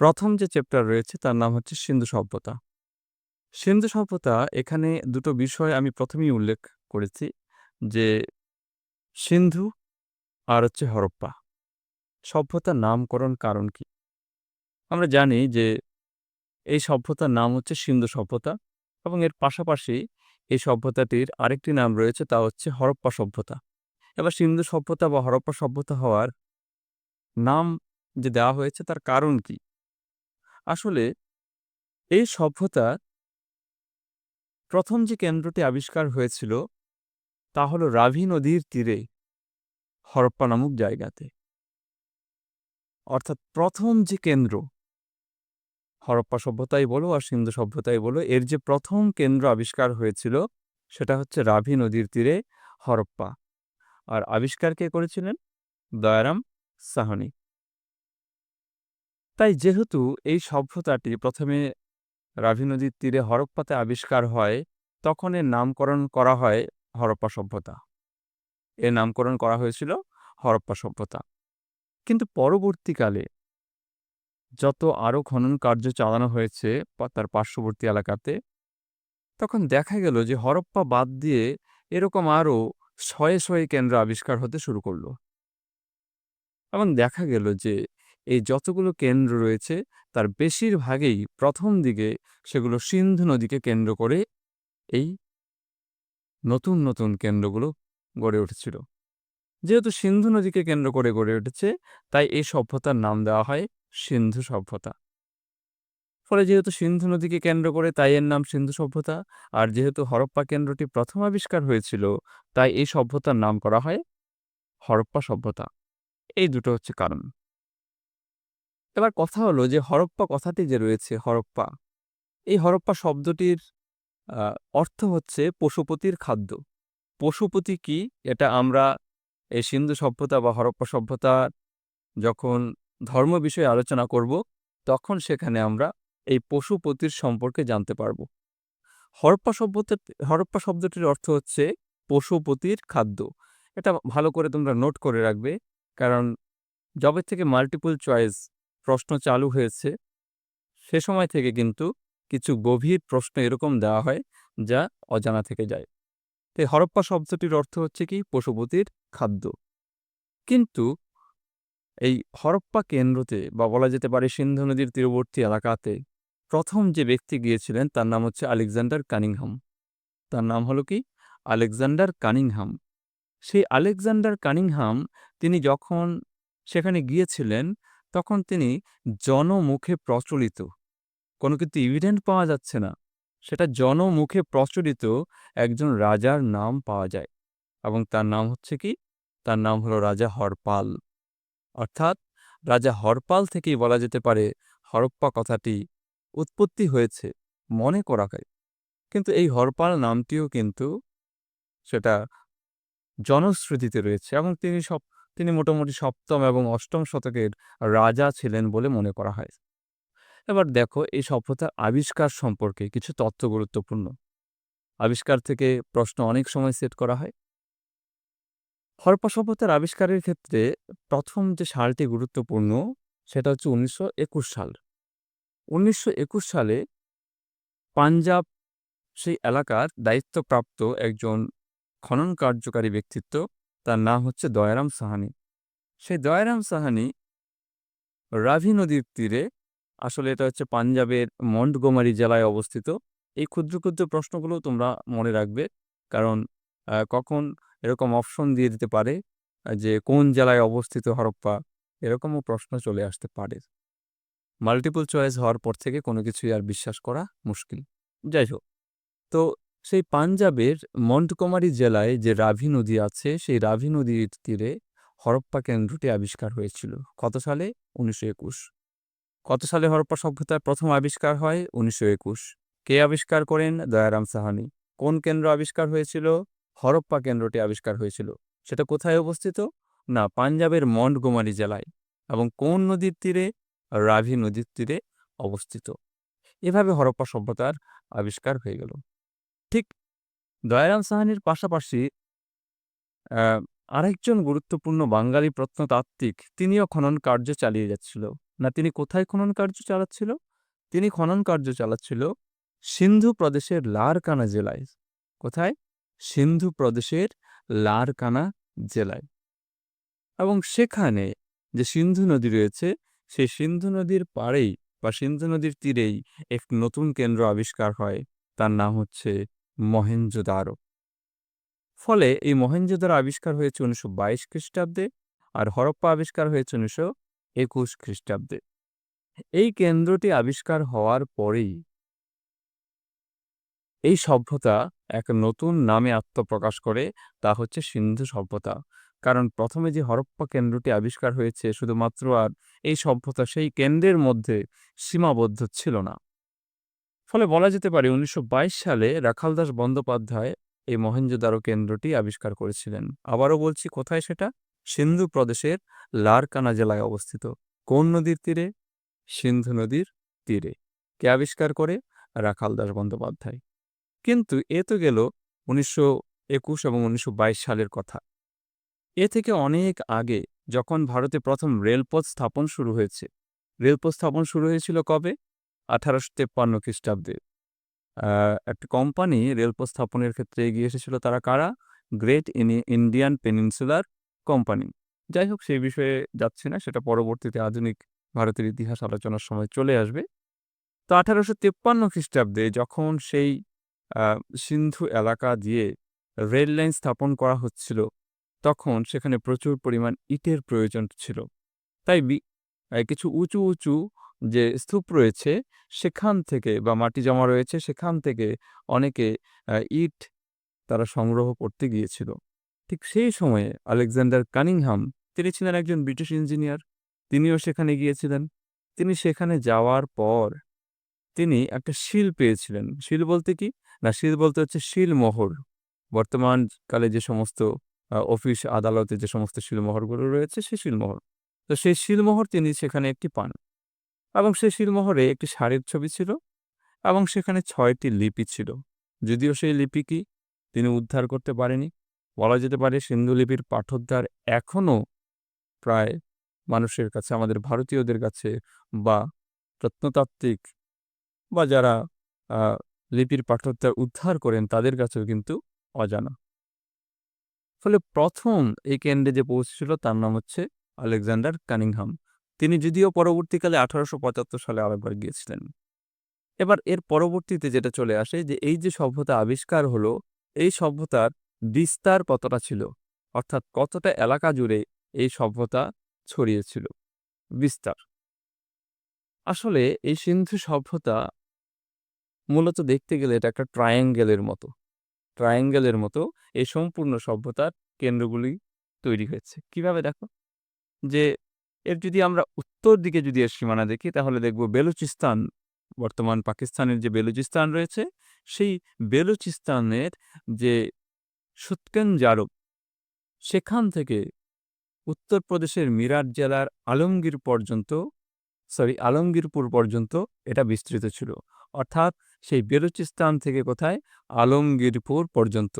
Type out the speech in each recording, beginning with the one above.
প্রথম যে চ্যাপ্টার রয়েছে তার নাম হচ্ছে সিন্ধু সভ্যতা। সিন্ধু সভ্যতা এখানে দুটো বিষয় আমি প্রথমেই উল্লেখ করেছি, যে সিন্ধু আর হচ্ছে হরপ্পা। সভ্যতার নামকরণ কারণ কি? আমরা জানি যে এই সভ্যতার নাম হচ্ছে সিন্ধু সভ্যতা এবং এর পাশাপাশি এই সভ্যতাটির আরেকটি নাম রয়েছে তা হচ্ছে হরপ্পা সভ্যতা। এবার সিন্ধু সভ্যতা বা হরপ্পা সভ্যতা হওয়ার নাম যে দেওয়া হয়েছে তার কারণ কি? আসলে এই সভ্যতার প্রথম যে কেন্দ্রটি আবিষ্কার হয়েছিল, তা হলো রাভি নদীর তীরে হরপ্পা নামক জায়গাতে। অর্থাৎ প্রথম যে কেন্দ্র, হরপ্পা সভ্যতাই বলো আর সিন্ধু সভ্যতাই বলো, এর যে প্রথম কেন্দ্র আবিষ্কার হয়েছিল, সেটা হচ্ছে রাভি নদীর তীরে হরপ্পা। আর আবিষ্কার কে করেছিলেন? দয়ারাম সাহনি। তাই যেহেতু এই সভ্যতাটি প্রথমে রাভি নদীর তীরে হরপ্পাতে আবিষ্কার হয়, তখন এর নামকরণ করা হয় হরপ্পা সভ্যতা। এর নামকরণ করা হয়েছিল হরপ্পা সভ্যতা। কিন্তু পরবর্তীকালে যত আরও খনন কার্য চালানো হয়েছে তার পার্শ্ববর্তী এলাকাতে, তখন দেখা গেল যে হরপ্পা বাদ দিয়ে এরকম আরও শয়ে শয়ে কেন্দ্র আবিষ্কার হতে শুরু করল এবং দেখা গেল যে এই যতগুলো কেন্দ্র রয়েছে, তার বেশিরভাগেই প্রথম দিকে সেগুলো সিন্ধু নদীকে কেন্দ্র করে এই নতুন নতুন কেন্দ্রগুলো গড়ে উঠেছিল। যেহেতু সিন্ধু নদীকে কেন্দ্র করে গড়ে উঠেছে, তাই এই সভ্যতার নাম দেওয়া হয় সিন্ধু সভ্যতা। ফলে যেহেতু সিন্ধু নদীকে কেন্দ্র করে, তাই এর নাম সিন্ধু সভ্যতা, আর যেহেতু হরপ্পা কেন্দ্রটি প্রথম আবিষ্কার হয়েছিল, তাই এই সভ্যতার নাম করা হয় হরপ্পা সভ্যতা। এই দুটো হচ্ছে কারণ। এবার কথা হলো যে হরপ্পা কথাটি যে রয়েছে হরপ্পা, এই হরপ্পা শব্দটির অর্থ হচ্ছে পশুপতির খাদ্য। পশুপতি কি? এটা আমরা এই সিন্ধু সভ্যতা বা হরপ্পা সভ্যতা যখন ধর্ম বিষয়ে আলোচনা করব, তখন সেখানে আমরা এই পশুপতির সম্পর্কে জানতে পারব। হরপ্পা সভ্যতা, হরপ্পা শব্দটির অর্থ হচ্ছে পশুপতির খাদ্য। এটা ভালো করে তোমরা নোট করে রাখবে, কারণ যবে থেকে মাল্টিপল চয়েস প্রশ্ন চালু হয়েছে। সে সময় থেকে কিন্তু কিছু গভীর প্রশ্ন এরকম দেওয়া হয়, যা অজানা থেকে যায়। তো এই হরপ্পা শব্দটির অর্থ হচ্ছে কি? পশুপতির খাদ্য। কিন্তু এই হরপ্পা কেন্দ্রতে বা বলা যেতে পারে সিন্ধু নদীর তীরবর্তী এলাকাতে প্রথম যে ব্যক্তি গিয়েছিলেন, তার নাম হচ্ছে আলেকজান্ডার কানিংহাম। তার নাম হলো কি? Alexander Cunningham. সেই আলেকজান্ডার কানিংহাম, তিনি যখন সেখানে গিয়েছিলেন তখন তিনি জনমুখে প্রচলিত। কোনো কিন্তু ইভিডেন্ট পাওয়া যাচ্ছে না। সেটা জনমুখে প্রচলিত একজন রাজার নাম পাওয়া যায় এবং তার নাম হচ্ছে কি? তার নাম হলো রাজা হরপাল। অর্থাৎ রাজা হরপাল থেকেই বলা যেতে পারে হরপ্পা কথাটি উৎপত্তি হয়েছে মনে করা হয় কিন্তু এই হরপাল নামটিও কিন্তু সেটা জনশ্রুতিতে রয়েছে এবং তিনি সব তিনি মোটামুটি সপ্তম এবং অষ্টম শতকের রাজা ছিলেন বলে মনে করা হয়। এবার দেখো, এই সভ্যতার আবিষ্কার সম্পর্কে কিছু তথ্য গুরুত্বপূর্ণ। আবিষ্কার থেকে প্রশ্ন অনেক সময় সেট করা হয়। হরপ্পা সভ্যতার আবিষ্কারের ক্ষেত্রে প্রথম যে সালটি গুরুত্বপূর্ণ, সেটা হচ্ছে উনিশশো একুশ সাল। উনিশশো একুশ সালে পাঞ্জাব সেই এলাকার দায়িত্বপ্রাপ্ত একজন খনন কার্যকারী ব্যক্তিত্ব তার নাম হচ্ছে দয়ারাম সাহানি। সেই দয়ারাম সাহানি রাভি নদীর তীরে, আসলে এটা হচ্ছে পাঞ্জাবের মন্টগোমারি জেলায় অবস্থিত। এই ক্ষুদ্র ক্ষুদ্র প্রশ্নগুলো তোমরা মনে রাখবে, কারণ কখন এরকম অপশন দিয়ে দিতে পারে, যে কোন জেলায় অবস্থিত হরপ্পা, এরকমও প্রশ্ন চলে আসতে পারে। মাল্টিপল চয়েস হওয়ার পর থেকে কোনো কিছুই আর বিশ্বাস করা মুশকিল। যাই হোক, তো সেই পাঞ্জাবের মন্টকুমারি জেলায় যে রাভি নদী আছে, সেই রাভি নদীর তীরে হরপ্পা কেন্দ্রটি আবিষ্কার হয়েছিল। কত সালে? উনিশশো একুশ। কত সালে হরপ্পা সভ্যতার প্রথম আবিষ্কার হয়? উনিশশো একুশ। কে আবিষ্কার করেন? দয়ারাম সাহানি। কোন কেন্দ্র আবিষ্কার হয়েছিল? হরপ্পা কেন্দ্রটি আবিষ্কার হয়েছিল। সেটা কোথায় অবস্থিত? না, পাঞ্জাবের মন্টগোমারি জেলায়। এবং কোন নদীর তীরে? রাভি নদীর তীরে অবস্থিত। এভাবে হরপ্পা সভ্যতার আবিষ্কার হয়ে গেল। ঠিক দয়ারাম সাহানির পাশাপাশি আরেকজন গুরুত্বপূর্ণ বাঙালি প্রত্নতাত্ত্বিক তিনিও খনন কার্য চালিয়ে যাচ্ছিল। না, তিনি কোথায় খনন কার্য চালাচ্ছিল? তিনি খনন কার্য চালাচ্ছিল সিন্ধু প্রদেশের লারকানা জেলায়। কোথায়? সিন্ধু প্রদেশের লারকানা জেলায়। এবং সেখানে যে সিন্ধু নদী রয়েছে, সেই সিন্ধু নদীর পাড়েই বা সিন্ধু নদীর তীরেই এক নতুন কেন্দ্র আবিষ্কার হয়। তার নাম হচ্ছে মহেঞ্জোদারো ফলে এই মহেঞ্জোদারো আবিষ্কার হয়েছে উনিশশো বাইশ খ্রিস্টাব্দে আর হরপ্পা আবিষ্কার হয়েছে উনিশশো একুশ খ্রিস্টাব্দে। এই কেন্দ্রটি আবিষ্কার হওয়ার পরেই এই সভ্যতা এক নতুন নামে আত্মপ্রকাশ করে, তা হচ্ছে সিন্ধু সভ্যতা। কারণ প্রথমে যে হরপ্পা কেন্দ্রটি আবিষ্কার হয়েছে, শুধুমাত্র আর এই সভ্যতা সেই কেন্দ্রের মধ্যে সীমাবদ্ধ ছিল না। ফলে বলা যেতে পারে উনিশশো বাইশ সালে রাখালদাস বন্দ্যোপাধ্যায় এই মহেঞ্জোদারো কেন্দ্রটি আবিষ্কার করেছিলেন। আবারও বলছি, কোথায় সেটা? সিন্ধু প্রদেশের লারকানা জেলায় অবস্থিত। কোন নদীর তীরে? সিন্ধু নদীর তীরে। কে আবিষ্কার করে? রাখালদাস বন্দ্যোপাধ্যায়। কিন্তু এ তো গেল উনিশশো একুশ এবং উনিশশো বাইশ সালের কথা। এ থেকে অনেক আগে যখন ভারতে প্রথম রেলপথ স্থাপন শুরু হয়েছে। রেলপথ স্থাপন শুরু হয়েছিল কবে? আঠারোশো তেপ্পান্ন খ্রিস্টাব্দে একটা কোম্পানি রেলপথ স্থাপনের ক্ষেত্রে এগিয়ে এসেছিল তারা কারা? গ্রেট ইন্ডিয়ান পেনিনসুলার কোম্পানি যাই হোক, সেই বিষয়ে যাচ্ছে না, সেটা পরবর্তীতে আধুনিক ভারতের ইতিহাস আলোচনার সময় চলে আসবে। তো আঠারোশো তেপ্পান্ন খ্রিস্টাব্দে যখন সেই সিন্ধু এলাকা দিয়ে রেল লাইন স্থাপন করা হচ্ছিল, তখন সেখানে প্রচুর পরিমাণ ইটের প্রয়োজন ছিল। তাই কিছু উঁচু উঁচু যে স্তূপ রয়েছে, সেখান থেকে বা মাটি জমা রয়েছে, সেখান থেকে অনেকে ইট তারা সংগ্রহ করতে গিয়েছিল। ঠিক সেই সময়ে আলেকজান্ডার কানিংহাম, তিনি ছিলেন একজন ব্রিটিশ ইঞ্জিনিয়ার, তিনিও সেখানে গিয়েছিলেন। তিনি সেখানে যাওয়ার পর তিনি একটা শিল পেয়েছিলেন। শিল বলতে কি? না, শিল বলতে হচ্ছে শিলমোহর। বর্তমান কালে যে সমস্ত অফিস আদালতে যে সমস্ত শিলমোহরগুলো রয়েছে, সেই শিলমোহর। তো সেই শিলমোহর তিনি সেখানে একটি পান। এবং সেই শিলমোহরে একটি শাড়ির ছবি ছিল এবং সেখানে ছয়টি লিপি ছিল। যদিও সেই লিপি কি তিনি উদ্ধার করতে পারেনি। বলা যেতে পারে সিন্ধু লিপির পাঠোদ্ধার এখনও প্রায় মানুষের কাছে, আমাদের ভারতীয়দের কাছে বা প্রত্নতাত্ত্বিক বা যারা লিপির পাঠোদ্ধার উদ্ধার করেন, তাদের কাছেও কিন্তু অজানা। ফলে প্রথম এই কেন্দ্রে যে পৌঁছেছিল, তার নাম হচ্ছে আলেকজান্ডার কানিংহাম। তিনি যদিও পরবর্তীকালে আঠারোশো পঁচাত্তর সালে আরেকবার গিয়েছিলেন। এবার এর পরবর্তীতে যেটা চলে আসে যে, এই যে সভ্যতা আবিষ্কার হলো, এই সভ্যতার বিস্তার কতটা ছিল? অর্থাৎ কতটা এলাকা জুড়ে এই সভ্যতা ছড়িয়েছিল? বিস্তার। আসলে এই সিন্ধু সভ্যতা মূলত দেখতে গেলে এটা একটা ট্রায়াঙ্গেলের মতো। ট্রায়াঙ্গেলের মতো এই সম্পূর্ণ সভ্যতার কেন্দ্রগুলি তৈরি হয়েছে। কীভাবে দেখো? যে এর যদি আমরা উত্তর দিকে যদি এর সীমানা দেখি, তাহলে দেখব বেলুচিস্তান, বর্তমান পাকিস্তানের যে বেলুচিস্তান রয়েছে, সেই বেলুচিস্তানের যে সুৎকেনজারব সেখান থেকে উত্তরপ্রদেশের মিরাট জেলার আলমগীর পর্যন্ত, সরি, আলমগীরপুর পর্যন্ত এটা বিস্তৃত ছিল। অর্থাৎ সেই বেলুচিস্তান থেকে কোথায়? আলমগীরপুর পর্যন্ত।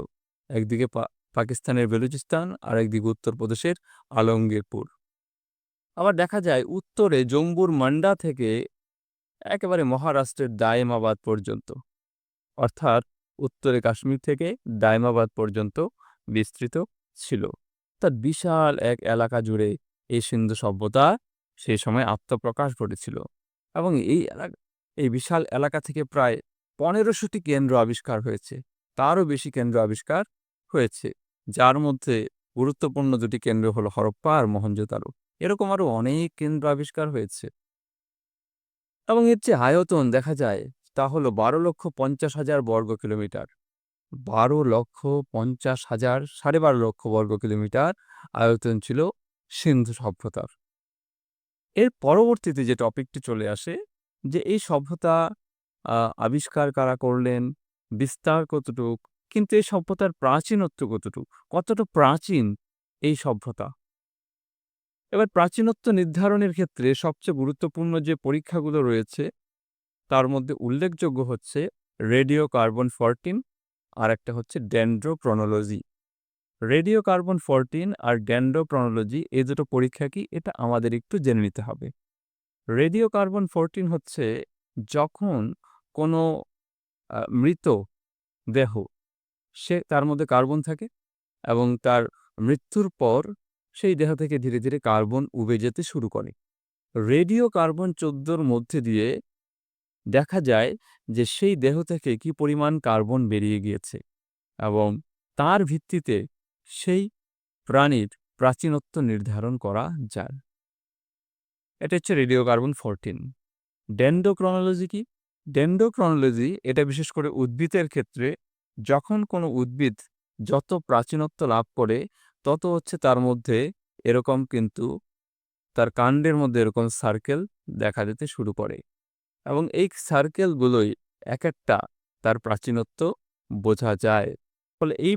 একদিকে পাকিস্তানের বেলুচিস্তান আর একদিকে উত্তরপ্রদেশের আলমগীরপুর। আবার দেখা যায় উত্তরে জম্বুর মান্ডা থেকে একেবারে মহারাষ্ট্রের দায়েমাবাদ পর্যন্ত। অর্থাৎ উত্তরে কাশ্মীর থেকে দায়মাবাদ পর্যন্ত বিস্তৃত ছিল। তার বিশাল এক এলাকা জুড়ে এই সিন্ধু সভ্যতা সেই সময় আত্মপ্রকাশ ঘটেছিল। এবং এই এলাকা, এই বিশাল এলাকা থেকে প্রায় পনেরোশোটি কেন্দ্র আবিষ্কার হয়েছে। তারও বেশি কেন্দ্র আবিষ্কার হয়েছে, যার মধ্যে গুরুত্বপূর্ণ দুটি কেন্দ্র হলো হরপ্পা আর মহেঞ্জোদারো এরকম আরও অনেক কেন্দ্র আবিষ্কার হয়েছে। এবং এর যে আয়তন দেখা যায় তা হলো বারো লক্ষ পঞ্চাশ হাজার বর্গ কিলোমিটার। বারো লক্ষ পঞ্চাশ হাজার সাড়ে বারো লক্ষ বর্গ কিলোমিটার আয়তন ছিল সিন্ধু সভ্যতার। এর পরবর্তীতে যে টপিকটি চলে আসে যে এই সভ্যতা আবিষ্কার কারা করলেন, বিস্তার কতটুক, কিন্তু এই সভ্যতার প্রাচীনত্ব কতটুক, কতটা প্রাচীন এই সভ্যতা? এবার প্রাচীনত্ব নির্ধারণের ক্ষেত্রে সবচেয়ে গুরুত্বপূর্ণ যে পরীক্ষাগুলো রয়েছে, তার মধ্যে উল্লেখযোগ্য হচ্ছে রেডিও কার্বন ফরটিন আর একটা হচ্ছে ডেন্ড্রোক্রনোলজি রেডিও কার্বন ফোরটিন আর ডেন্ড্রোক্রনোলজি এই দুটো পরীক্ষা কি, এটা আমাদের একটু জেনে নিতে হবে। রেডিও কার্বন ফোরটিন হচ্ছে যখন কোনো মৃত দেহ, সে তার মধ্যে কার্বন থাকে এবং তার মৃত্যুর পর সেই দেহ থেকে ধীরে ধীরে কার্বন উবে যেতে শুরু করে। রেডিও কার্বন চোদ্দোর মধ্যে দিয়ে দেখা যায় যে সেই দেহ থেকে কি পরিমাণ কার্বন বেরিয়ে গিয়েছে এবং তার ভিত্তিতে সেই প্রাণীর প্রাচীনত্ব নির্ধারণ করা যায়। এটা হচ্ছে রেডিও কার্বন ফোরটিন। ডেন্ডোক্রনোলজি কি? ডেন্ডোক্রনোলজি এটা বিশেষ করে উদ্ভিদের ক্ষেত্রে যখন কোনো উদ্ভিদ যত প্রাচীনত্ব লাভ করে তত হচ্ছে তার মধ্যে এরকম কিন্তু তার কাণ্ডের মধ্যে এরকম সার্কেল দেখা যেতে শুরু করে। এবং এই সার্কেলগুলোই এক একটা তার প্রাচীনত্ব বোঝা যায়। ফলে এই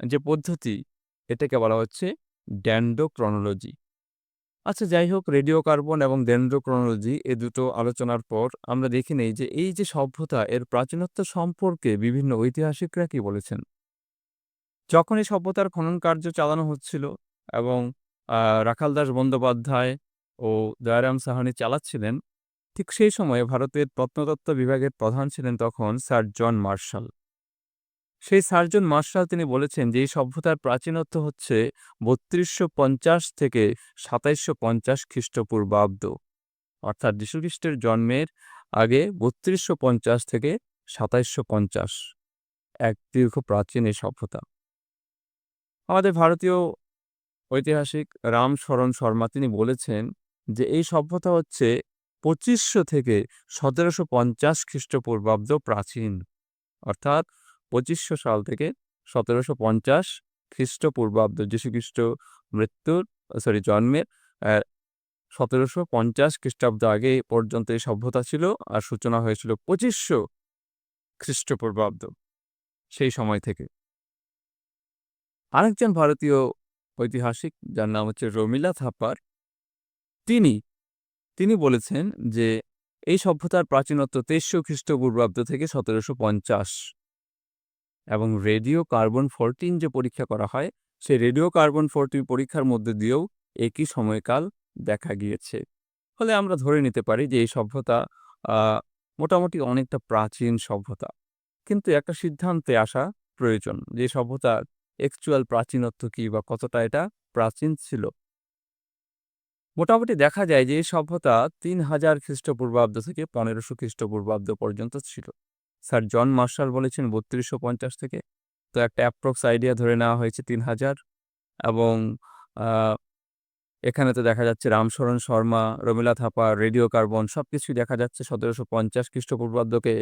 যে পদ্ধতি, এটাকে বলা হচ্ছে ড্যান্ডোক্রনোলজি আচ্ছা যাই হোক রেডিও কার্বন এবং ডেন্ড্রোক্রনোলজি এ দুটো আলোচনার পর আমরা দেখে নেই যে এই যে সভ্যতা, এর প্রাচীনত্ব সম্পর্কে বিভিন্ন ঐতিহাসিকরা কি বলেছেন? যখন এই সভ্যতার খনন কার্য চালানো হচ্ছিল এবং রাখাল দাস বন্দ্যোপাধ্যায় ও দয়ারাম সাহানি চালাচ্ছিলেন, ঠিক সেই সময়ে ভারতের প্রত্নতত্ত্ব বিভাগের প্রধান ছিলেন তখন স্যার জন মার্শাল। সেই সার্জন মার্শাল তিনি বলেছেন যে, এই সভ্যতার প্রাচীনত্ব হচ্ছে বত্রিশশো পঞ্চাশ থেকে সাতাইশশো পঞ্চাশ খ্রিস্টপূর্বাব্দ। অর্থাৎ যীশুখ্রিস্টের জন্মের আগে বত্রিশশো পঞ্চাশ থেকে সাতাইশশো পঞ্চাশ। এক দীর্ঘ প্রাচীন এই সভ্যতা। আমাদের ভারতীয় ঐতিহাসিক রাম শরণ শর্মা তিনি বলেছেন যে এই সভ্যতা হচ্ছে পঁচিশশো থেকে সতেরোশো পঞ্চাশ খ্রিস্টপূর্বাব্দ প্রাচীন। অর্থাৎ পঁচিশশো সাল থেকে সতেরোশো পঞ্চাশ খ্রিস্টপূর্বাব্দ যীশুখ্রিস্ট মৃত্যুর সরি জন্মের সতেরোশো পঞ্চাশ খ্রিস্টাব্দ আগে পর্যন্ত এই সভ্যতা ছিল আর সূচনা হয়েছিল পঁচিশশো খ্রিস্টপূর্বাব্দ সেই সময় থেকে। আরেকজন ভারতীয় ঐতিহাসিক, যার নাম হচ্ছে রমিলা থাপার তিনি তিনি বলেছেন যে, এই সভ্যতার প্রাচীনত্ব তেইশশো খ্রিস্টপূর্বাব্দ থেকে সতেরোশো পঞ্চাশ। এবং রেডিও কার্বন ফোরটিন যে পরীক্ষা করা হয়, সেই রেডিও কার্বন ফোরটিন পরীক্ষার মধ্যে দিয়েও একই সময়কাল দেখা গিয়েছে। ফলে আমরা ধরে নিতে পারি যে, এই সভ্যতা মোটামুটি অনেকটা প্রাচীন সভ্যতা। কিন্তু একটা সিদ্ধান্তে আসা প্রয়োজন যে সভ্যতার অ্যাকচুয়াল প্রাচীনত্ব কি বা কতটা এটা প্রাচীন ছিল? মোটামুটি দেখা যায় যে এই সভ্যতা তিন হাজার খ্রিস্টপূর্বাব্দ থেকে পনেরোশো খ্রিস্টপূর্বাব্দ পর্যন্ত ছিল। স্যার জন মার্শাল বলেছেন বত্রিশশো পঞ্চাশ থেকে। তো একটা অ্যাপ্রক্স আইডিয়া ধরে নেওয়া হয়েছে তিন হাজার। এবং এখানে তো দেখা যাচ্ছে রামশরণ শর্মা রমিলা থাপা রেডিও কার্বন সব কিছুই দেখা যাচ্ছে সতেরোশো পঞ্চাশ খ্রিস্টপূর্বাব্দকে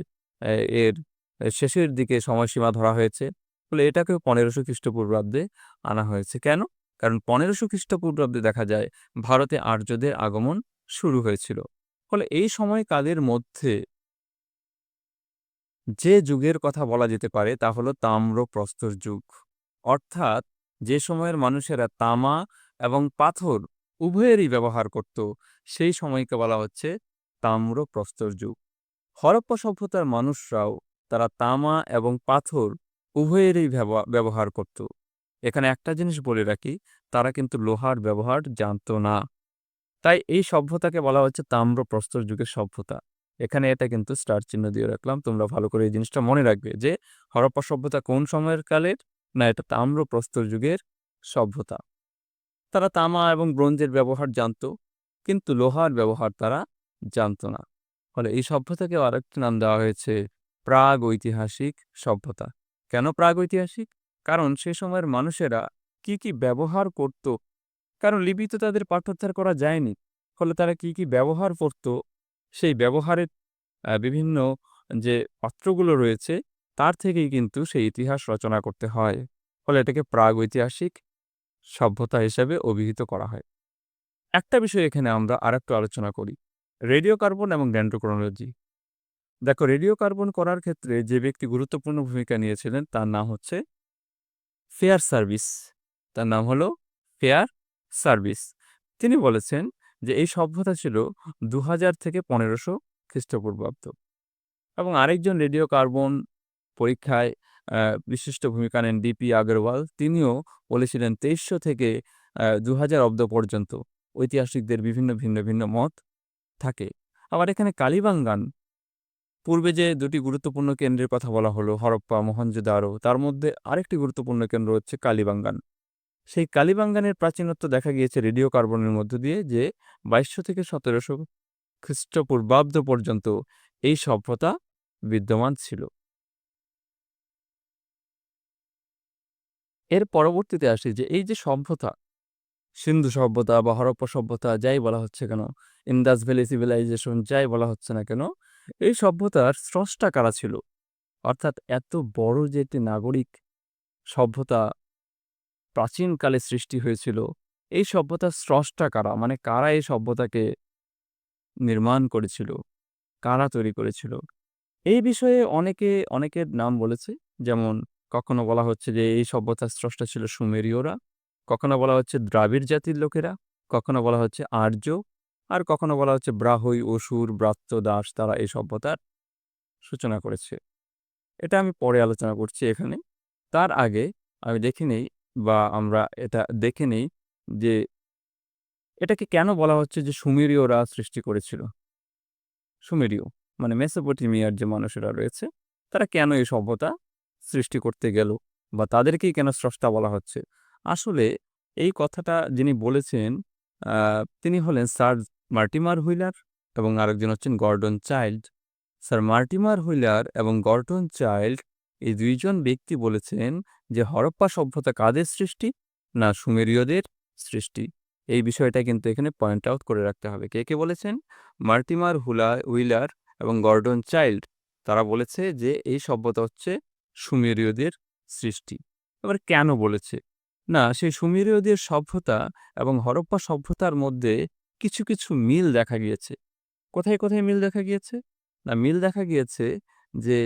এর শেষের দিকে সময়সীমা ধরা হয়েছে। ফলে এটাকেও পনেরোশো খ্রিস্টপূর্বাব্দে আনা হয়েছে। কেন? কারণ পনেরোশো খ্রিস্টপূর্বাব্দে দেখা যায়, ভারতে আর্যদের আগমন শুরু হয়েছিল। ফলে এই সময়কালের মধ্যে যে যুগের কথা বলা যেতে পারে, তা হলো তাম্রপ্রস্তর যুগ। অর্থাৎ যে সময়ের মানুষেরা তামা এবং পাথর উভয়েরই ব্যবহার করত, সেই সময়কে বলা হচ্ছে তাম্রপ্রস্তর যুগ। হরপ্পা সভ্যতার মানুষরাও, তারা তামা এবং পাথর উভয়েরই ব্যবহার করত। এখানে একটা জিনিস বলে রাখি, তারা কিন্তু লোহার ব্যবহার জানতো না। তাই এই সভ্যতাকে বলা হচ্ছে তাম্র প্রস্তর যুগের সভ্যতা। এখানে এটা কিন্তু স্টার চিহ্ন দিয়ে রাখলাম, তোমরা ভালো করে এই জিনিসটা মনে রাখবে যে, হরপ্পা সভ্যতা কোন সময়ের কালের, না এটা তাম্র প্রস্তর যুগের সভ্যতা? তারা তামা এবং ব্রোঞ্জের ব্যবহার জানত, কিন্তু লোহার ব্যবহার তারা জানতো না। ফলে এই সভ্যতাকে আরেকটি নাম দেওয়া হয়েছে প্রাগ ঐতিহাসিক সভ্যতা। কেন প্রাগৈতিহাসিক? কারণ সে সময়ের মানুষেরা কি কি ব্যবহার করত? কারণ লিপি তো তাদের পাঠোদ্ধার করা যায়নি। ফলে তারা কি কি ব্যবহার করত? সেই ব্যবহারের বিভিন্ন যে পাত্রগুলো রয়েছে, তার থেকেই কিন্তু সেই ইতিহাস রচনা করতে হয়। ফলে এটাকে প্রাগ ঐতিহাসিক সভ্যতা হিসেবে অভিহিত করা হয়। একটা বিষয় এখানে আমরা আরেকটু আলোচনা করি। রেডিও কার্বন এবং ডেন্ড্রোক্রোনোলজি। দেখো, রেডিও কার্বন করার ক্ষেত্রে যে ব্যক্তি গুরুত্বপূর্ণ ভূমিকা নিয়েছিলেন, তার নাম হচ্ছে ফেয়ার সার্ভিস। তার নাম হলো ফেয়ার সার্ভিস। তিনি বলেছেন যে, এই সভ্যতা ছিল দু হাজার থেকে পনেরোশো খ্রিস্টপূর্বাব্দ। এবং আরেকজন রেডিও কার্বন পরীক্ষায় বিশিষ্ট ভূমিকা নেন ডিপি আগরওয়াল। তিনিও বলেছিলেন তেইশশো থেকে দু হাজার অব্দ পর্যন্ত ঐতিহাসিকদের বিভিন্ন ভিন্ন ভিন্ন মত থাকে। আবার এখানে কালিবাঙ্গান পূর্বে যে দুটি গুরুত্বপূর্ণ কেন্দ্রের কথা বলা হলো, হরপ্পা মহেঞ্জোদারো তার মধ্যে আরেকটি গুরুত্বপূর্ণ কেন্দ্র হচ্ছে কালীবাঙ্গান। সেই কালীবাঙ্গানের প্রাচীনত্ব দেখা গিয়েছে রেডিও কার্বনের মধ্য দিয়ে যে বাইশশো থেকে সতেরোশো খ্রিস্টপূর্বাব্দ পর্যন্ত এই সভ্যতা বিদ্যমান ছিল। এর পরবর্তীতে আসি যে এই যে সভ্যতা, সিন্ধু সভ্যতা বা হরপ্পা সভ্যতা, যাই বলা হচ্ছে কেন, ইন্দাস ভ্যালি সিভিলাইজেশন, যাই বলা হচ্ছে না কেন এই সভ্যতার স্রষ্টা কারা ছিল? অর্থাৎ এত বড় যে একটি নাগরিক সভ্যতা প্রাচীনকালে সৃষ্টি হয়েছিল, এই সভ্যতার স্রষ্টা কারা? মানে কারা এই সভ্যতাকে নির্মাণ করেছিল? কারা তৈরি করেছিল? এই বিষয়ে অনেকে, অনেকের নাম বলেছে। যেমন কখনো বলা হচ্ছে যে এই সভ্যতার স্রষ্টা ছিল সুমেরীয়রা, কখনো বলা হচ্ছে দ্রাবিড় জাতির লোকেরা, কখনো বলা হচ্ছে আর্য আর কখনো বলা হচ্ছে ব্রাহই অসুর, ব্রাত্য, দাস তারা এই সভ্যতার সূচনা করেছে। এটা আমি পরে আলোচনা করছি এখানে। তার আগে আমি দেখে নেই বা আমরা এটা দেখে নেই যে এটাকে কেন বলা হচ্ছে যে সুমেরীয়রা সৃষ্টি করেছিল? সুমেরীয় মানে মেসোপটেমিয়ার যে মানুষেরা রয়েছে, তারা কেন এই সভ্যতা সৃষ্টি করতে গেল বা তাদেরকেই কেন স্রষ্টা বলা হচ্ছে? আসলে এই কথাটা যিনি বলেছেন তিনি হলেন স্যার মার্টিমার হুইলার এবং আরেকজন হচ্ছেন Gordon Childe. Sir Mortimer Wheeler এবং গর্ডন চাইল্ড এই দুইজন ব্যক্তি বলেছেন যে হরপ্পা সভ্যতা কাদের সৃষ্টি না সুমেরীয়দের সৃষ্টি? এই বিষয়টা কিন্তু এখানে পয়েন্ট আউট করে রাখতে হবে। কে কে বলেছেন? মার্টিমার হুলা, হুইলার এবং গর্ডন চাইল্ড। তারা বলেছে যে এই সভ্যতা হচ্ছে সুমেরীয়দের সৃষ্টি। এবার কেন বলেছে? না, সেই সুমেরীয়দের সভ্যতা এবং হরপ্পা সভ্যতার মধ্যে কিছু কিছু মিল দেখা গিয়েছে। কোথায় কোথায় মিল দেখা গিয়েছে? না, মিল দেখা গিয়েছে যে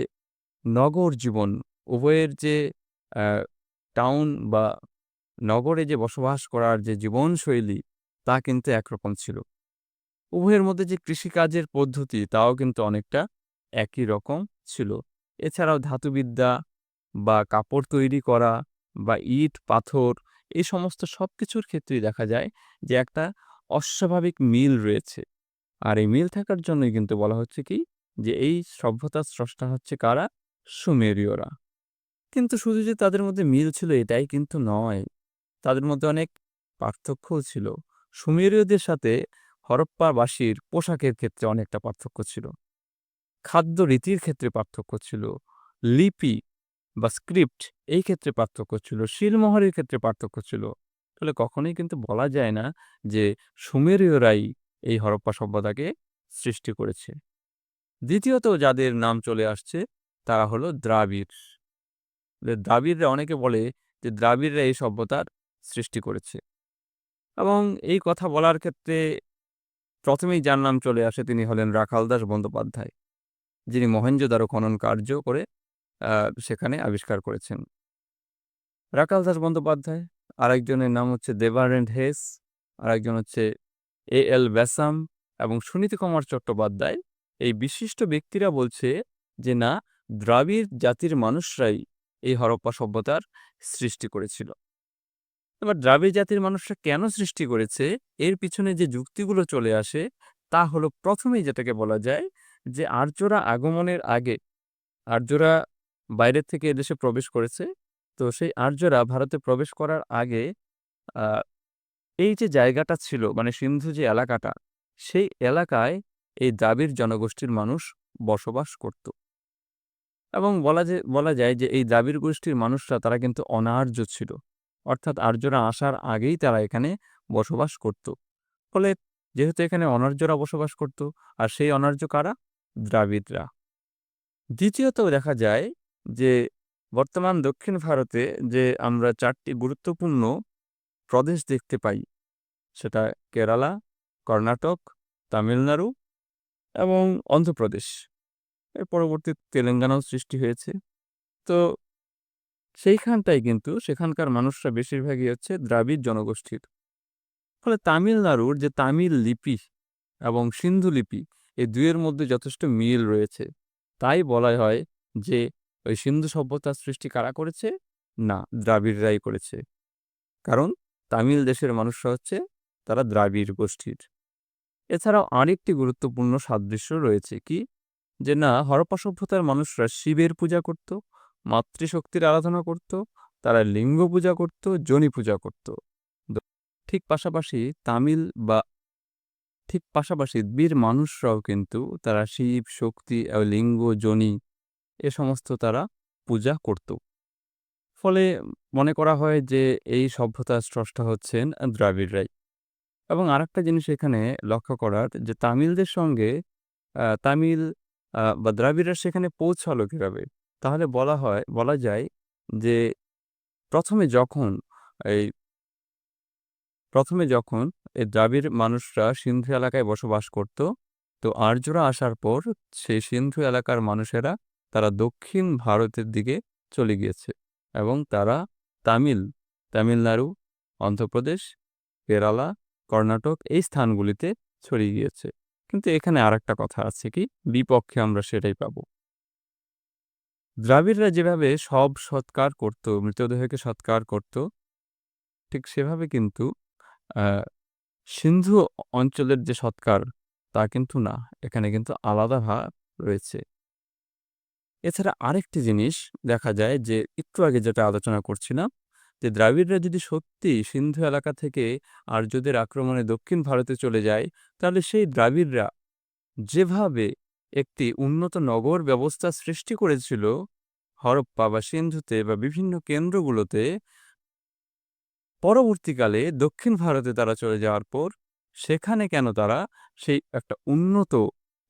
নগর জীবন, উভয়ের যে টাউন বা নগরে যে বসবাস করার যে জীবনশৈলী, তা কিন্তু একরকম ছিল। উভয়ের মধ্যে যে কৃষিকাজের পদ্ধতি, তাও কিন্তু অনেকটা একই রকম ছিল। এছাড়াও ধাতুবিদ্যা বা কাপড় তৈরি করা বা ইট, পাথর, এই সমস্ত সব কিছুর ক্ষেত্রেই দেখা যায় যে একটা অস্বাভাবিক মিল রয়েছে। আর এই মিল থাকার জন্যই কিন্তু বলা হচ্ছে কি? যে এই সভ্যতার স্রষ্টা হচ্ছে কারা? সুমেরীয়রা। কিন্তু শুধু যে তাদের মধ্যে মিল ছিল এটাই কিন্তু নয়। তাদের মধ্যে অনেক পার্থক্যও ছিল। সুমেরীয়দের সাথে হরপ্পাবাসীর পোশাকের ক্ষেত্রে অনেকটা পার্থক্য ছিল। খাদ্য রীতির ক্ষেত্রে পার্থক্য ছিল। লিপি বা স্ক্রিপ্ট এই ক্ষেত্রে পার্থক্য ছিল। শিলমোহরের ক্ষেত্রে পার্থক্য ছিল। তাহলে কখনোই কিন্তু বলা যায় না যে সুমেরীয়রাই এই হরপ্পা সভ্যতাকে সৃষ্টি করেছে। দ্বিতীয়ত যাদের নাম চলে আসছে তারা হলো দ্রাবিড়। দ্রাবিড়রা অনেকে বলে যে দ্রাবিড়রা এই সভ্যতার সৃষ্টি করেছে। এবং এই কথা বলার ক্ষেত্রে প্রথমেই যার নাম চলে আসে তিনি হলেন রাখালদাস বন্দ্যোপাধ্যায়, যিনি মহেঞ্জোদারো খনন কার্য করে সেখানে আবিষ্কার করেছেন। রাখালদাস বন্দ্যোপাধ্যায় আরেকজনের নাম হচ্ছে দেবারেন্ড হেস, আরেকজন হচ্ছে এ এল ব্যাসাম এবং সুনীতি কুমার চট্টোপাধ্যায়। এই বিশিষ্ট ব্যক্তিরা বলছে যে, না, দ্রাবিড় জাতির মানুষরাই এই হরপ্পা সভ্যতার সৃষ্টি করেছিল। এবার দ্রাবিড় জাতির মানুষরা কেন সৃষ্টি করেছে? এর পিছনে যে যুক্তিগুলো চলে আসে, তা হলো প্রথমেই যেটাকে বলা যায় যে, আর্যরা আগমনের আগে, আর্যরা বাইরের থেকে এদেশে প্রবেশ করেছে তো সেই আর্যরা ভারতে প্রবেশ করার আগে এই যে জায়গাটা ছিল মানে সিন্ধু যে এলাকাটা, সেই এলাকায় এই দ্রাবিড় জনগোষ্ঠীর মানুষ বসবাস করত। এবং বলা যে, বলা যায় যে এই দ্রাবিড় গোষ্ঠীর মানুষরা তারা কিন্তু অনার্য ছিল। অর্থাৎ আর্যরা আসার আগেই তারা এখানে বসবাস করত। ফলে যেহেতু এখানে অনার্যরা বসবাস করত, আর সেই অনার্য কারা? দ্রাবিড়রা। দ্বিতীয়ত দেখা যায় যে বর্তমান দক্ষিণ ভারতে যে আমরা চারটি গুরুত্বপূর্ণ প্রদেশ দেখতে পাই, সেটা কেরালা, কর্ণাটক, তামিলনাড়ু এবং অন্ধ্রপ্রদেশ। এর পরবর্তী তেলেঙ্গানাও সৃষ্টি হয়েছে। তো সেইখানটাই কিন্তু সেখানকার মানুষরা বেশিরভাগই হচ্ছে দ্রাবিড় জনগোষ্ঠীর। ফলে তামিলনাড়ুর যে তামিল লিপি এবং সিন্ধু লিপি এই দুইয়ের মধ্যে যথেষ্ট মিল রয়েছে। তাই বলা হয় যে ওই সিন্ধু সভ্যতার সৃষ্টি কারা করেছে? না, দ্রাবিড়রাই করেছে। কারণ তামিল দেশের মানুষরা হচ্ছে তারা দ্রাবিড় গোষ্ঠীর। এছাড়াও আরেকটি গুরুত্বপূর্ণ সাদৃশ্য রয়েছে কি? যে না হরপ্পা সভ্যতার মানুষরা শিবের পূজা করত, মাতৃশক্তির আরাধনা করত, তারা লিঙ্গ পূজা করত, যোনি পূজা করত। ঠিক পাশাপাশি তামিল বা ঠিক পাশাপাশি বীর মানুষরাও কিন্তু তারা শিব, শক্তি, লিঙ্গ, যোনি এ সমস্ত তারা পূজা করত। ফলে মনে করা হয় যে এই সভ্যতার স্রষ্টা হচ্ছেন দ্রাবিড়রাই। এবং আরেকটা জিনিস এখানে লক্ষ্য করার যে তামিলদের সঙ্গে তামিল বা দ্রাবিড়রা সেখানে পৌঁছালো কীভাবে? তাহলে বলা হয় বলা যায় যে প্রথমে যখন এই প্রথমে যখন এই দ্রাবিড় মানুষরা সিন্ধু এলাকায় বসবাস করত, তো আর্যরা আসার পর সেই সিন্ধু এলাকার মানুষেরা তারা দক্ষিণ ভারতের দিকে চলে গিয়েছে এবং তারা তামিল, তামিলনাড়ু, অন্ধ্রপ্রদেশ, কেরালা, কর্ণাটক এই স্থানগুলিতে ছড়িয়ে গিয়েছে। কিন্তু এখানে আরেকটা কথা আছে কি? বিপক্ষে আমরা সেটাই পাব দ্রাবিড়রা যেভাবে সব সৎকার করত, মৃতদেহকে সৎকার করত, ঠিক সেভাবে কিন্তু সিন্ধু অঞ্চলের যে সৎকার তা কিন্তু না। এখানে কিন্তু আলাদা ভাগ রয়েছে। এছাড়া আরেকটি জিনিস দেখা যায় যে একটু আগে যেটা আলোচনা করছিলাম যে দ্রাবিড়রা যদি সত্যি সিন্ধু এলাকা থেকে আর আর্যদের আক্রমণে দক্ষিণ ভারতে চলে যায়, তাহলে সেই দ্রাবিড়রা যেভাবে একটি উন্নত নগর ব্যবস্থা সৃষ্টি করেছিল হরপ্পা বা সিন্ধুতে বা বিভিন্ন কেন্দ্রগুলোতে পরবর্তীকালে দক্ষিণ ভারতে তারা চলে যাওয়ার পর সেখানে কেন তারা সেই একটা উন্নত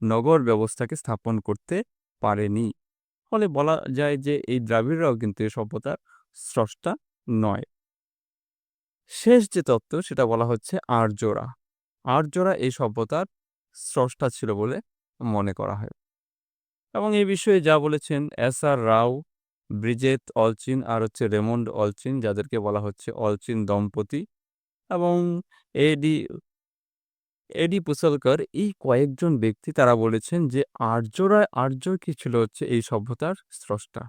নগর ব্যবস্থাকে স্থাপন করতে পারেনি? ফলে বলা যায় যে এই দ্রাবিড়রাও কিন্তু এই সভ্যতার স্রষ্টা নয়। শেষ যে তত্ত্ব সেটা বলা হচ্ছে আর্যরা। আর্যরা এই সভ্যতার স্রষ্টা ছিল বলে মনে করা হয়। এবং এই বিষয়ে যা বলেছেন এস আর রাও, ব্রিজেত অলচিন আর হচ্ছে রেমন্ড অলচিন যাদেরকে বলা হচ্ছে অলচিন দম্পতি এবং এডি এডি পুসলকর এই কয়েকজন ব্যক্তি তারা বলেছেন যে আর্যরা আর্য কি ছিল হচ্ছে এই সভ্যতার স্রষ্টা।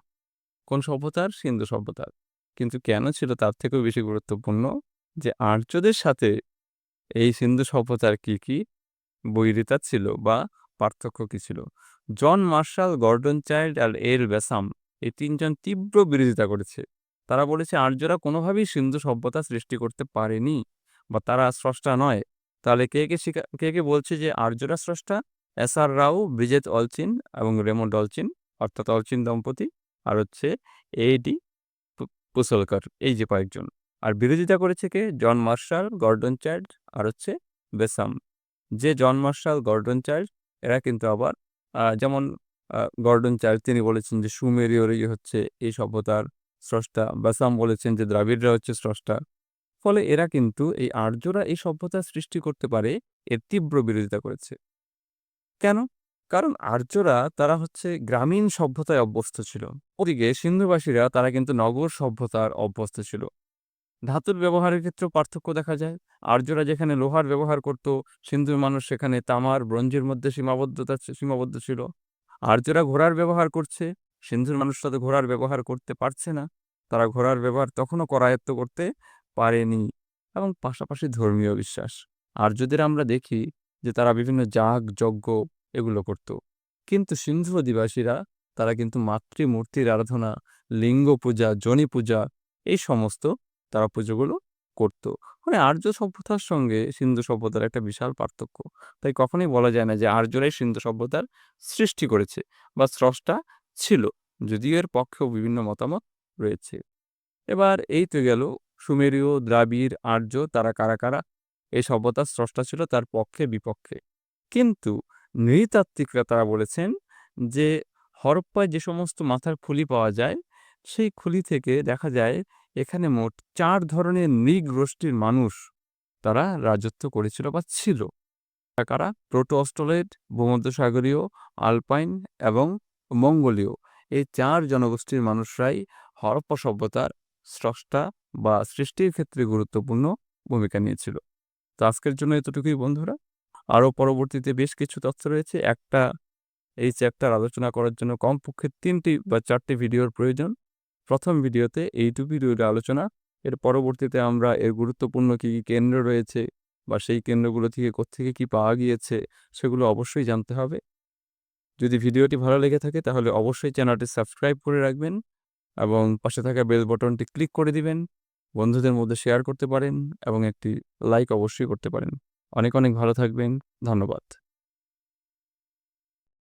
কোন সভ্যতার? সিন্ধু সভ্যতার। কিন্তু কেন ছিল তার থেকেও বেশি গুরুত্বপূর্ণ যে আর্যদের সাথে এই সিন্ধু সভ্যতার কি, কি বৈরিতা ছিল বা পার্থক্য কি ছিল? জন মার্শাল, গর্ডন চাইল্ড আর এল বেসাম এই তিনজন তীব্র বিরোধিতা করেছে। তারা বলেছে আর্যরা কোনোভাবেই সিন্ধু সভ্যতা সৃষ্টি করতে পারেনি বা তারা স্রষ্টা নয়। তাহলে কে, কে স্বীকার কে, কে বলছে যে আর্যরা স্রষ্টা? এস আর রাও, ব্রিজেত অলচিন এবং রেমন্ড অলচিন অর্থাৎ অলচিন দম্পতি আর হচ্ছে এডি পুসলকর এই যে কয়েকজন। আর বিরোধিতা করেছে কে? জন মার্শাল, গর্ডন চার্জ আর হচ্ছে বেসাম। যে জন মার্শাল, গর্ডন চার্জ এরা কিন্তু আবার যেমন গর্ডন চাইল্ড তিনি বলেছেন যে সুমেরীয়রাই হচ্ছে এই সভ্যতার স্রষ্টা। বেসাম বলেছেন যে দ্রাবিড়রা হচ্ছে স্রষ্টা। ফলে এরা কিন্তু এই আর্যরা এই সভ্যতা সৃষ্টি করতে পারে এর তীব্র বিরোধিতা করেছে। কেন? কারণ আর্যরা তারা হচ্ছে গ্রামীণ সভ্যতায় অভ্যস্ত ছিল। ওদিকে সিন্ধুবাসীরা তারা কিন্তু নগর সভ্যতার অভ্যস্ত ছিল। ধাতুর ব্যবহারের ক্ষেত্রেও পার্থক্য দেখা যায়। আর্যরা যেখানে লোহার ব্যবহার করত, সিন্ধুর মানুষ সেখানে তামার, ব্রঞ্জের মধ্যে সীমাবদ্ধতা সীমাবদ্ধ ছিল। আর্যরা ঘোড়ার ব্যবহার করছে, সিন্ধুর মানুষরা তো ঘোড়ার ব্যবহার করতে পারছে না। তারা ঘোড়ার ব্যবহার তখনও করায়ত্ত করতে পারেনি এবং পাশাপাশি ধর্মীয় বিশ্বাস। আর্যদের আমরা দেখি যে তারা বিভিন্ন যাগ, যজ্ঞ এগুলো করত। কিন্তু সিন্ধু অধিবাসীরা তারা কিন্তু মাতৃমূর্তির আরাধনা, লিঙ্গ পূজা, যোনি পূজা এই সমস্ত তারা পুজোগুলো করত। মানে আর্য সভ্যতার সঙ্গে সিন্ধু সভ্যতার একটা বিশাল পার্থক্য। তাই কখনোই বলা যায় না যে আর্যরাই সিন্ধু সভ্যতার সৃষ্টি করেছে বা স্রষ্টা ছিল। যদিও এর পক্ষেও বিভিন্ন মতামত রয়েছে। এবার এই তো গেল সুমেরীয়, দ্রাবিড়, আর্য তারা কারা, কারা এই সভ্যতার স্রষ্টা ছিল তার পক্ষে বিপক্ষে। কিন্তু নৃতাত্ত্বিকরা তারা বলেছেন যে হরপ্পায় যে সমস্ত মাথার খুলি পাওয়া যায়, সেই খুলি থেকে দেখা যায় এখানে মোট চার ধরনের নৃগোষ্ঠীর মানুষ তারা রাজত্ব করেছিল বা ছিল। কারা? প্রোটো অস্ট্রালয়েড, ভূমধ্যসাগরীয়, আলপাইন এবং মঙ্গোলীয় এই চার জনগোষ্ঠীর মানুষরাই হরপ্পা সভ্যতার স্রষ্টা বা সৃষ্টির ক্ষেত্রে গুরুত্বপূর্ণ ভূমিকা নিয়েছিল। তো আজকের জন্য এতটুকুই বন্ধুরা। আরও পরবর্তীতে বেশ কিছু তথ্য রয়েছে। একটা, এই চ্যাপ্টার আলোচনা করার জন্য কমপক্ষে তিনটি বা চারটি ভিডিওর প্রয়োজন প্রথম ভিডিওতে এইটুকু ভিডিওর আলোচনা এর পরবর্তীতে আমরা এর গুরুত্বপূর্ণ কী কী কেন্দ্র রয়েছে বা সেই কেন্দ্রগুলো থেকে কোত্থেকে কী পাওয়া গিয়েছে সেগুলো অবশ্যই জানতে হবে যদি ভিডিওটি ভালো লেগে থাকে তাহলে অবশ্যই চ্যানেলটি সাবস্ক্রাইব করে রাখবেন এবং পাশে থাকা বেল বটনটি ক্লিক করে দিবেন বন্ধুদের মধ্যে শেয়ার করতে পারেন এবং একটি লাইক অবশ্যই করতে পারেন। অনেক অনেক ভালো থাকবেন। ধন্যবাদ।